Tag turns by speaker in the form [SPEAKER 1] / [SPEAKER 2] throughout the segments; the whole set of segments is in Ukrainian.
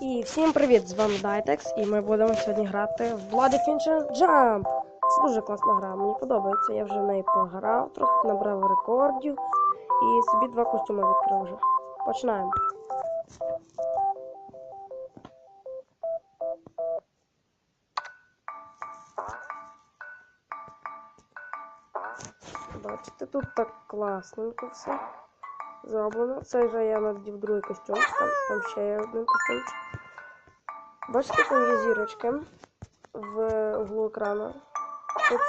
[SPEAKER 1] І всім привіт! З вами Дайтекс, і ми будемо сьогодні грати в Bloody Fincher Jump. Це дуже класна гра, мені подобається. Я вже в неї пограв, трохи набрав рекордів і собі два костюми відкрив вже. Починаємо. Бачите, тут так класненько все зроблено. Це вже я надів другий костюм, там, там ще є один костюмчик. Бачите, там є зірочки в углу екрану.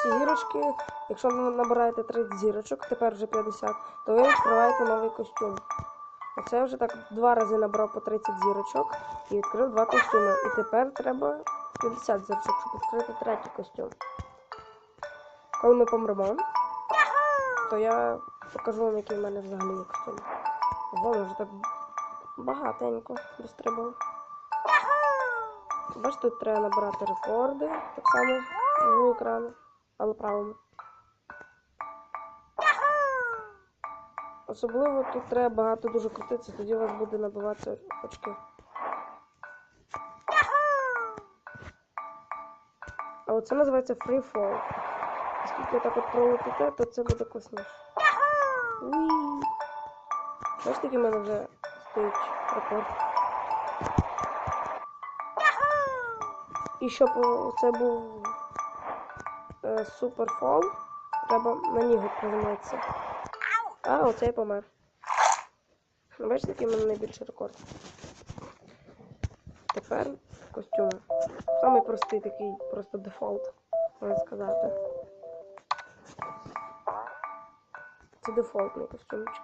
[SPEAKER 1] Ці зірочки, якщо ви набираєте 30 зірочок, тепер вже 50, то ви відкриваєте новий костюм. Оце я вже так два рази набрав по 30 зірочок і відкрив два костюми. І тепер треба 50 зірочок, щоб відкрити третій костюм. Коли ми помремо, то я покажу вам, який в мене взагалі є костюм. Воно вже так багатенько дострибав. Бачите, тут треба набирати рекорди, так само в екрану, але правому. Особливо тут треба багато дуже крутитися, тоді у вас буде набиватися очки. А оце називається Free Fall. Оскільки так от пролетите, то це буде класніше. Бачите, який в мене вже стоїть рекорд. І щоб це був е, суперфол, треба на нього приземлитися. А, оце я помер. Бачите, який в мене найбільший рекорд. Тепер костюми. Самий простий такий, просто дефолт, можна сказати. Це дефолтний костюмчик.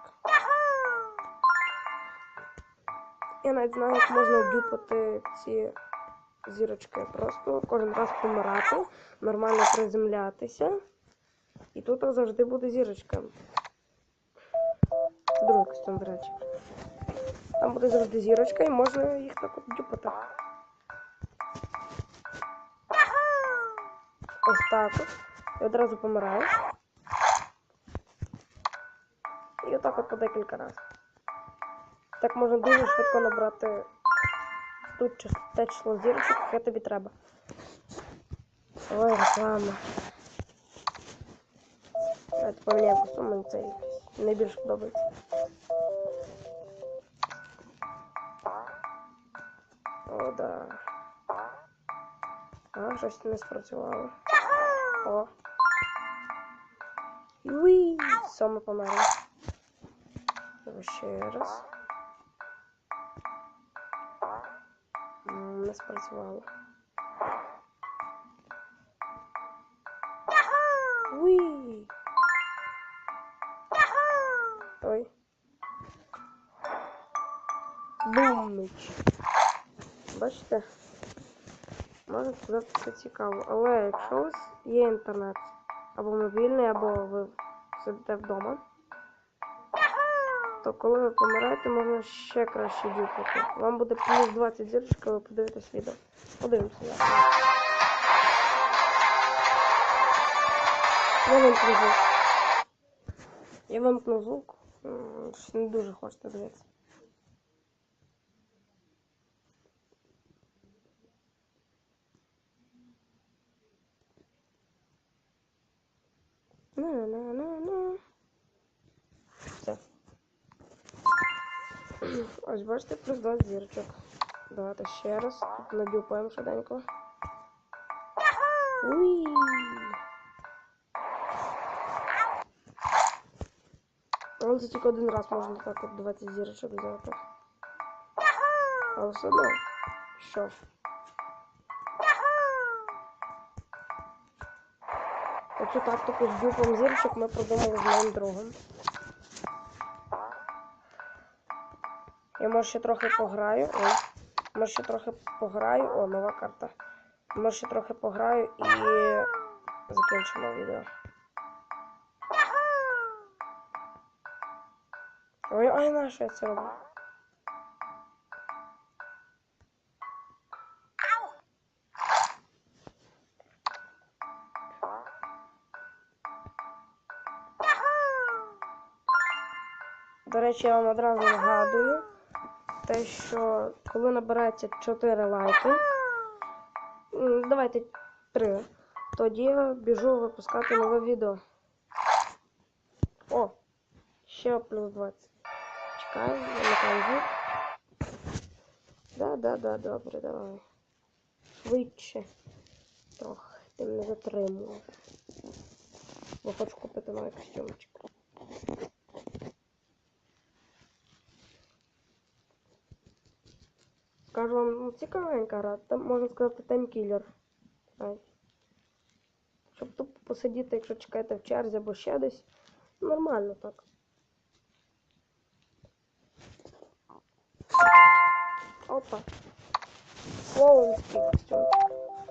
[SPEAKER 1] Я навіть знаю, як можна дюпати ці зірочки. Просто кожен раз помирати, нормально приземлятися. І тут завжди буде зірочка. Це другий костюм, до речі. Там буде завжди зірочка і можна їх так от дюпати. Ось так от. І одразу помираєш. І отак от по декілька разів. Так можна дуже швидко набрати тут те число зірочок, яке тобі треба. Ой, реклама. Давайте поміняємо костюм, мені цей найбільше подобається. О, да. А, щось не спрацювало. О. Уі! Сьоме померло. Давай ще раз. Не спрацювало. Уі! Ой. Бумич. Бачите? Можна сказати, це цікаво. Але якщо у вас є інтернет, або мобільний, або ви сидите вдома, то коли ви помираєте, можна ще краще дюпати. Вам буде плюс 20 зірочок, коли ви подивитесь відео. Подивимося. Я вимкну звук. Я вимкну звук. Не дуже хочете дивитися. На-на-на-на. Все. Ось бачите, плюс 20 зірочок. Давайте ще раз. Надюпаємо швиденько. Уі. Але це тільки один раз можна так от 20 зірочок взяти. Але все одно. Що? Оцю тактику з дюпом зірочок ми продумали з моїм другом. Я може ще трохи пограю. Ой. Може ще трохи пограю. О, нова карта. Може ще трохи пограю і закінчимо відео. Ой, ой, на що я це роблю? До речі, я вам одразу нагадую, те, що коли набирається 4 лайки, давайте 3, тоді я біжу випускати нове відео. О, ще плюс 20. Чекай, вимикаємо звук. Да, да, да, добре, давай. Швидше. Трохи. Ти мене затримував. Бо хочу купити новий костюмчик. Скажу вам, ну, цікавенька гра. Там можна сказати таймкілер. Щоб тупо посидіти, якщо чекаєте в черзі або ще десь. Нормально так. Опа. Клоунський костюм.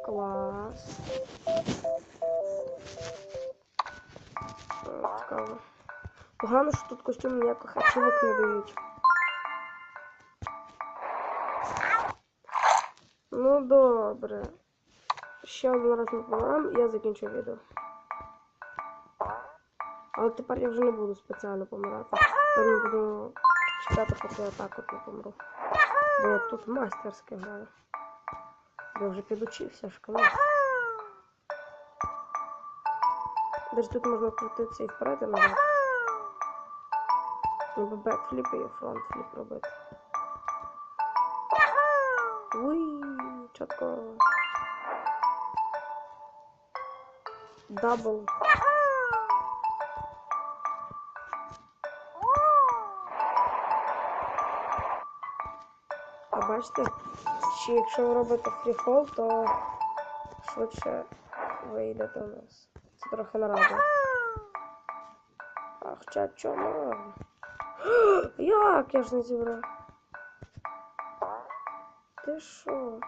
[SPEAKER 1] Клас. Цікаво. Погано, що тут костюм ніяких ачівок не дають. Ну добре. Ще один раз ми помираємо, і я закінчу відео. Але тепер я вже не буду спеціально помирати. Тепер я буду чекати, поки я так от не помру. Бо я тут мастерське граю. Я вже підучився ж, конечно. Десь тут можна крутитися і вперед і назад. Ніби бекфліп і фронтфліп робити. Уй, чітко. Дабл. А бачите, що якщо ви робите фріфол, то швидше вийдете у нас. Це трохи нарадує. А хоча чому? Як я ж не зібрав? Ти що?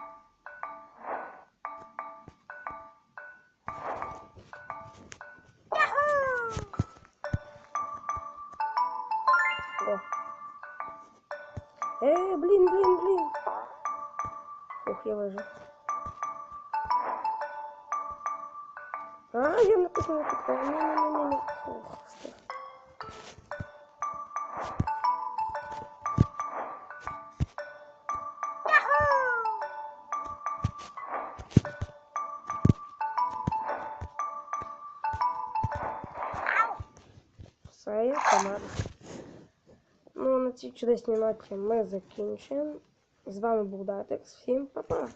[SPEAKER 1] Е, блін, блін, блін. Ух, я вижив. А, я написано такое. Не-не-не-не. Ух, помер. Ну, на цій чудесній ноті ми закінчуємо. З вами був Датекс. Всім па-па!